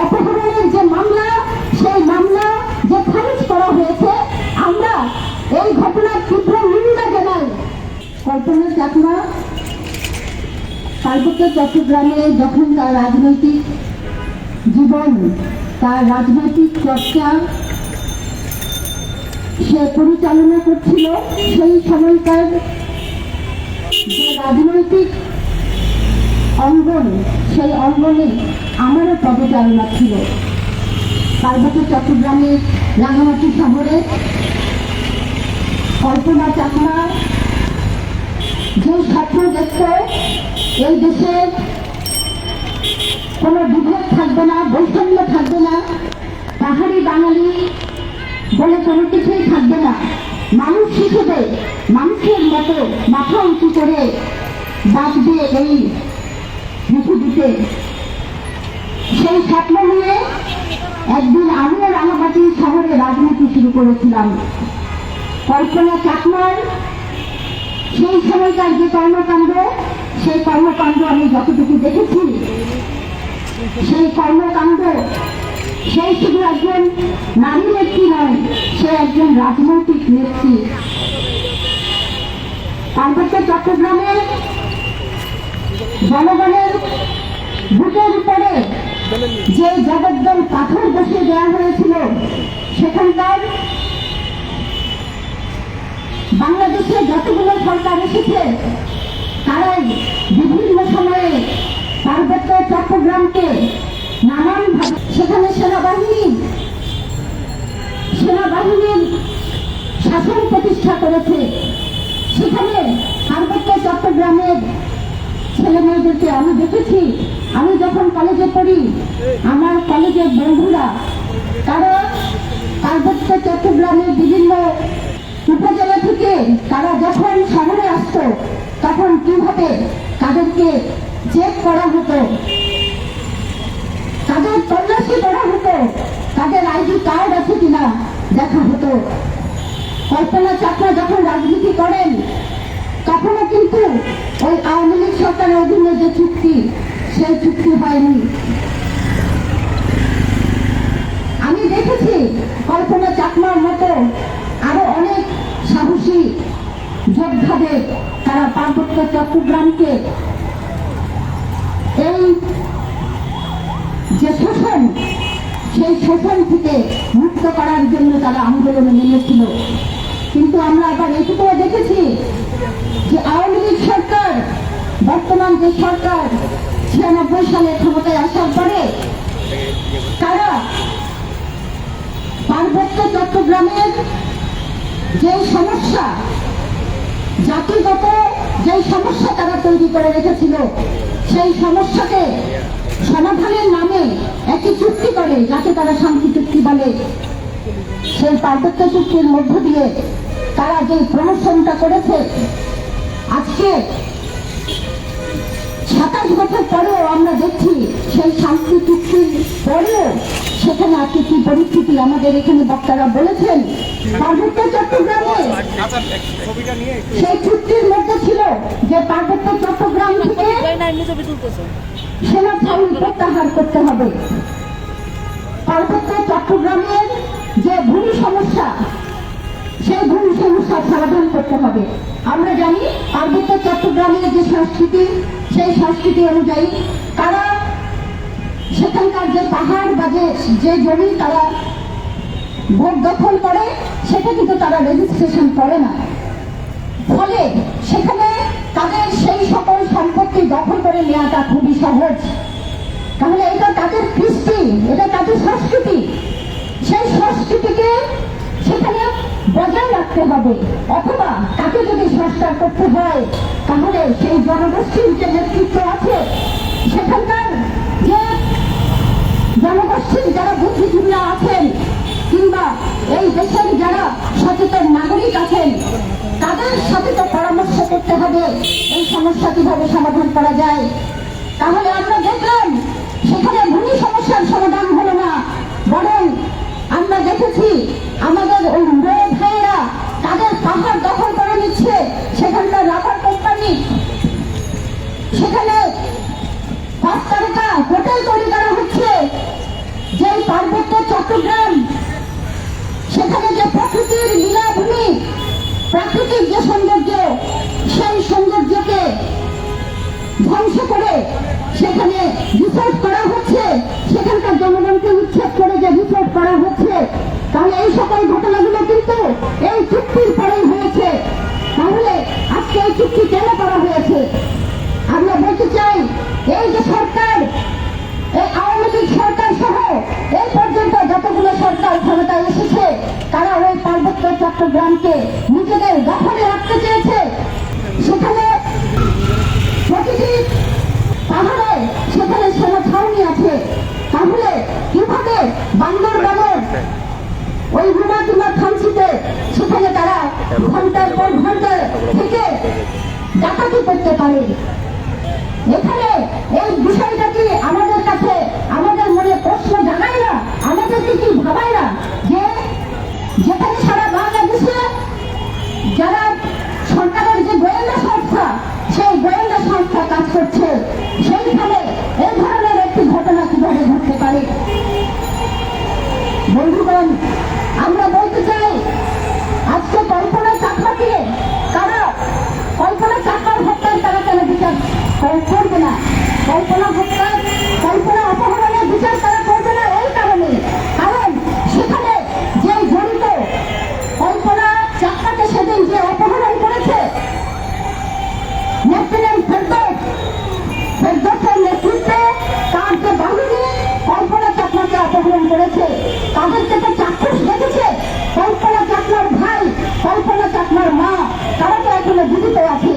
অপহরণের যে মামলা, সেই মামলা যে খারিজ করা হয়েছে, আমরা এই ঘটনার তীব্র নিন্দা জানাই। কল্পনা চাকমা চট্টগ্রামে যখন তার রাজনৈতিক জীবন, তার রাজনৈতিক চর্চা সে পরিচালনা করছিল, সেই সময়কার যে রাজনৈতিক অঙ্গন, সেই অঙ্গনে আমারও পদচারণা ছিল। পার্বত্য চট্টগ্রামের রাঙামাটি শহরে কল্পনা চাকমা যে স্বপ্ন দেখত এই দেশের কোনো বিভেদ থাকবে না, বৈষম্য থাকবে না, পাহাড়ি বাঙালি বলে কোনো কিছুই থাকবে না। মানুষ হিসেবে মানুষের মতো মাথা উঁচু করে বাঁচবে এই পৃথিবীতে সেই স্বপ্ন নিয়ে একদিন আমিও রাঙামাটি শহরে রাজনীতি শুরু করেছিলাম। কল্পনা চাকমার, সেই সময়কার যে কর্মকাণ্ড, সেই কর্মকাণ্ড আমি যতটুকু দেখেছি, সেই কর্মকাণ্ড, সেই শুধু একজন নারী নেত্রী নয়, সে একজন রাজনৈতিক নেত্রী পার্বত্য চট্টগ্রামের জনগণের বুকের উপরে যে জগদ্দল পাথর বসিয়ে দেওয়া হয়েছিল, সেখানকার বাংলাদেশে যতগুলো সরকার এসেছে, তারাই বিভিন্ন সময়ে পার্বত্য চট্টগ্রামকে নানান সেখানে সেনাবাহিনী, সেনাবাহিনীর শাসন প্রতিষ্ঠা করেছে। সেখানে পার্বত্য চট্টগ্রামের ছেলে মেয়েদেরকে আমি দেখেছি, আমি যখন কলেজে পড়ি, আমার কলেজের বন্ধুরা, তারা পার্বত্য চট্টগ্রামের বিভিন্ন উপজেলা থেকে তারা যখন শহরে আসতো, তখন কীভাবে তাদেরকে চেক করা হতো, তাদের তল্লাশি করা হতো, তাদের আইডি কার্ড আছে কিনা দেখা হতো। কল্পনা চাকরা যখন রাজনীতি করেন তখনও কিন্তু ওই আওয়ামী লীগ সরকারের অধীনে যে চুক্তি, সেই চুক্তি হয়নি। আমি দেখেছি কল্পনা চাকমার মতো আরও অনেক সাহসী যোদ্ধাদের তারা পার্বত্য চট্টগ্রামকে এই যে শোষণ, সেই শোষণ থেকে মুক্ত করার জন্য তারা আন্দোলনে নেমেছিল। কিন্তু আমরা আবার এটুকুও দেখেছি যে আওয়ামী লীগ সরকার বর্তমান সরকার ছিয়ানব্বই সালে ক্ষমতায় আসার পরে তারা পার্বত্য চট্টগ্রামের যে সমস্যা, জাতিগত যে সমস্যা তারা তৈরি করে রেখেছিল, সেই সমস্যাকে সমাধানের নামে একটি চুক্তি করে যাকে তারা শান্তি চুক্তি বলে। সেই পার্বত্য চুক্তির মধ্য দিয়ে তারা যে প্রমোশনটা করেছে, আজকে সাতাশ বছর পরেও আমরা দেখছি সেই শান্তি চুক্তির পরেও সেখানে আজকে কি পরিস্থিতি আমাদের এখানে বক্তারা বলেছেন। পার্বত্য চট্টগ্রামে সেই চুক্তির মধ্যে ছিল যে পার্বত্য চট্টগ্রাম থেকে সেনা ছাউনি প্রত্যাহার করতে হবে। পার্বত্য চট্টগ্রামের যে ভূমি সমস্যা, সেই ভূমি সমস্যা সমাধান করতে হবে। আমরা জানি পার্বত্য চট্টগ্রামের যে সংস্কৃতি সেই সংস্কৃতি অনুযায়ী তারা সেখানকার যে পাহাড় বা যে যে জমি তারা ভোট দখল করে, সেটা কিন্তু তারা রেজিস্ট্রেশন করে না। ফলে সেখানে তাদের সেই সকল সম্পত্তি দখল করে নেওয়াটা খুবই সহজ। তাহলে এটা তাদের কৃষ্টি, এটা তাদের সংস্কৃতি। সেই সংস্কৃতিকে সেখানে বজায় রাখতে হবে। অথবা তাকে যদি সংস্কার করতে হয়, তাহলে সেই জনগোষ্ঠীর যে নেতৃত্ব আছে, সেখানকার যে জনগোষ্ঠীর যারা বুদ্ধিজীবীরা আছেন, কিংবা এই দেশের যারা সচেতন নাগরিক আছেন, তাদের সাথে তো পরামর্শ করতে হবে, এই সমস্যা কীভাবে সমাধান করা যায়। তাহলে আমরা দেখলাম, সেখানে ভূমি সমস্যার সমাধান হলো না, বরং আমরা দেখেছি আমাদের ওই ভাইয়েরা তাদের পাহাড় দখল করে নিচ্ছে। সেখানকার রাবার কোম্পানি সেখানে পাঁচ তারকা হোটেল তৈরি করা হচ্ছে। যে পার্বত্য চট্টগ্রাম, সেখানে যে প্রকৃতির লীলাভূমি প্রাকৃতিক যে সৌন্দর্য, সেই সৌন্দর্যকে ধ্বংস করে সেখানে রিসোর্ট করা হচ্ছে। সেখানকার জনগণকে উচ্ছেদ করে যে রিসোর্ট করা হচ্ছে। তাহলে এই সকল ঘটনাগুলো কিন্তু এই চুক্তির পরেই হয়েছে। তাহলে আজকে এই চুক্তি কেন করা হয়েছে? আমরা বলতে চাই, এই যে সরকার, এই আওয়ামী লীগ সরকার সহ এই পর্যন্ত যতগুলো সরকার ক্ষমতায় এসেছে, তারা ওই পার্বত্য চট্টগ্রামকে নিজেদের দখলে রাখতে চেয়েছে। সেখানে প্রতিটি পাহাড়ে সেখানে সেনা ছাউনি আছে। তাহলে কীভাবে রুমা খামসিতে সেখানে তারা ঘণ্টার পর ঘণ্টা থেকে ডাকাতি করতে পারে। এখানে এই বিষয়টা কি আমাদের কাছে আমাদের মনে প্রশ্ন জানায় না? আমাদেরকে কি ভাবায় না যে যেখানে সারা বাংলাদেশে যারা সরকারের যে গোয়েন্দা সংস্থা, সেই গোয়েন্দা সংস্থা কাজ করছে সেইখানে এই ধরনের একটি ঘটনা কীভাবে ঘটতে পারে বন্ধুগণ আমরা বলতে চাই আজকে কল্পনা চাকমাকে তারা কল্পনা চাকমার হত্যার তারা কেন বিচার কর- করবে না কল্পনা হত্যার কল্পনা অপহরণের বিচার তারা করবে না এই কারণে কারণ সেখানে যে জড়িত কল্পনা সেদিন যে অপহরণ করেছে। মুসলিম ফেরদৌস নেতৃত্বে তার যে বাহিনী কল্পনা চাকমাকে অপহরণ করেছে। তাদেরকে তো চাক্ষুষ দেখেছে কল্পনা চাকমার ভাই, কল্পনা চাকমার মা। তারা তো এখনও জীবিত আছে।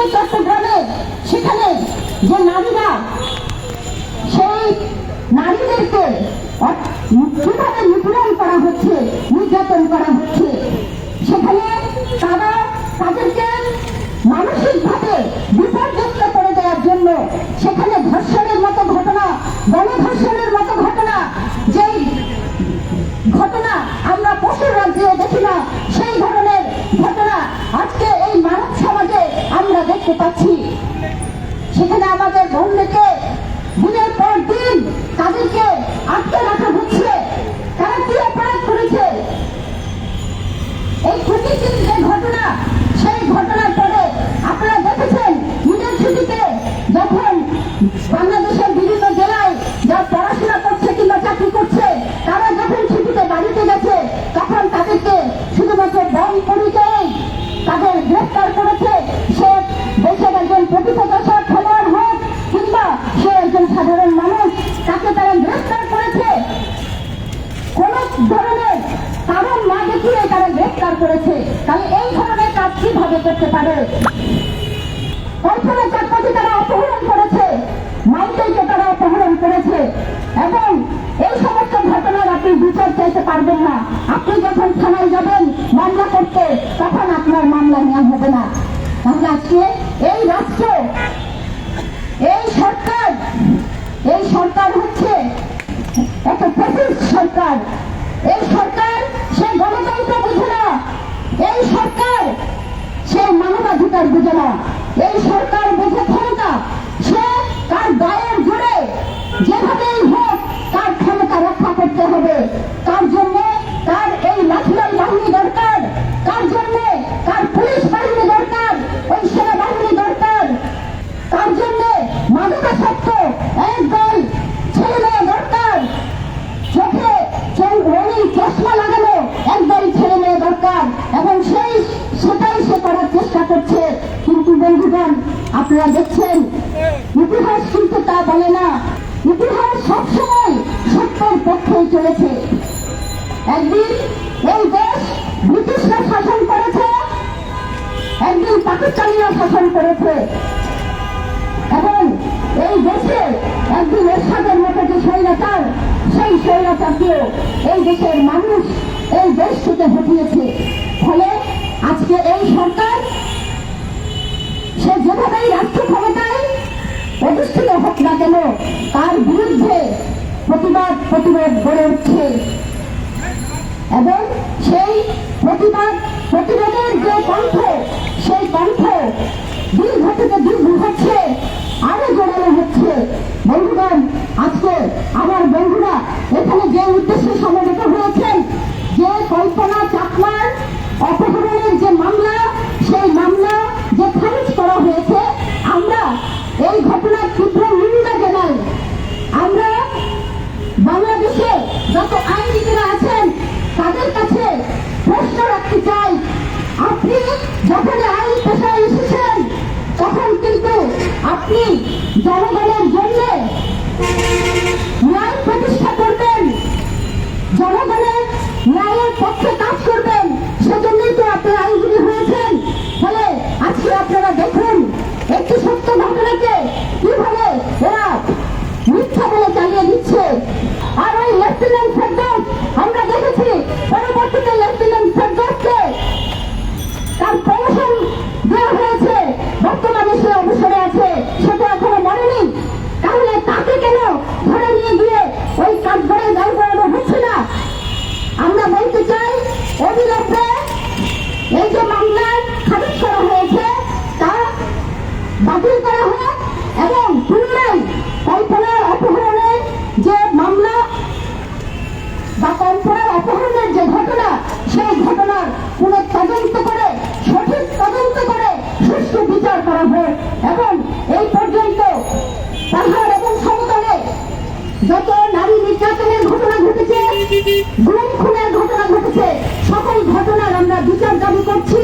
পার্বত্য চট্টগ্রামে, সেখানে যে নারীরা সেই নারীদেরকে কীভাবে নিপীড়ন করা হচ্ছে, নির্যাতন করা হচ্ছে, সেখানে তারা তাদেরকে মানসিকভাবে বিপর্যস্ত করে দেওয়ার জন্য সেখানে ধর্ষণের মতো ঘটনা, গণধর্ষণের মতো ঘটনা যেই ঘটনা আমরা পশুর রাজ্যেও দেখি না সেই ধরনের ঘটনা আজকে এই মানব সমাজে আমরা দেখতে পাচ্ছি। সেখানে আমাদের বোনদেরকে করেছে, তাহলে এই ধরনের কাজ কীভাবে করতে পারে? কল্পনা তারা অপহরণ করেছে, মাইকেলকে তারা অপহরণ করেছে। এবং এই সমস্ত ঘটনার আপনি বিচার চাইতে পারবেন না। আপনি যখন থানায় যাবেন, মামলা করতে, তখন আপনার মামলা নেওয়া হবে না। তাহলে আজকে এই রাষ্ট্র আপনারা দেখছেন, ইতিহাস কিন্তু তা বলে না। ইতিহাস সবসময় সত্যের পক্ষেই চলেছে। একদিন এই দেশ ব্রিটিশরা শাসন করেছে, একদিন পাকিস্তানিরা শাসন করেছে। এবং এই দেশে একদিন এরশাদের মতো যে স্বৈরাচার, সেই স্বৈরাচারকেও এই দেশের মানুষ এই দেশ থেকে হটিয়েছে। ফলে আজকে এই সরকার সে যেভাবেই রাষ্ট্র ক্ষমতায় অধিষ্ঠিত হোক না কেন, তার বিরুদ্ধে প্রতিবাদ প্রতিরোধ গড়ে উঠছে। এবং সেই প্রতিবাদ প্রতিরোধের যে কণ্ঠ, সেই কণ্ঠ দীর্ঘ থেকে দীর্ঘ হচ্ছে, আরও জোরালো হচ্ছে। বন্ধুগণ, আজকে আমার বন্ধুরা এখানে যে উদ্দেশ্যে সমবেত হয়েছেন, যে কল্পনা চাকমার অপহরণের যে মামলা আপনি আইন পেশায় এসেছেন, তখন কিন্তু আপনি জনগণের জন্য ন্যায় প্রতিষ্ঠা করবেন। জনগণের ন্যায়ের পক্ষে কাজ করবেন, সেজন্যই তো আপনার আইনজীবী হয়েছেন। ফলে আজকে আপনারা দেখুন, একটি সত্য ঘটনাকে কীভাবে এরা মিথ্যা বলে চালিয়ে দিচ্ছে। আর ওই লেফটেন্যান্ট ঘটনা ঘটেছে। সকল ঘটনার আমরা বিচার দাবি করছি।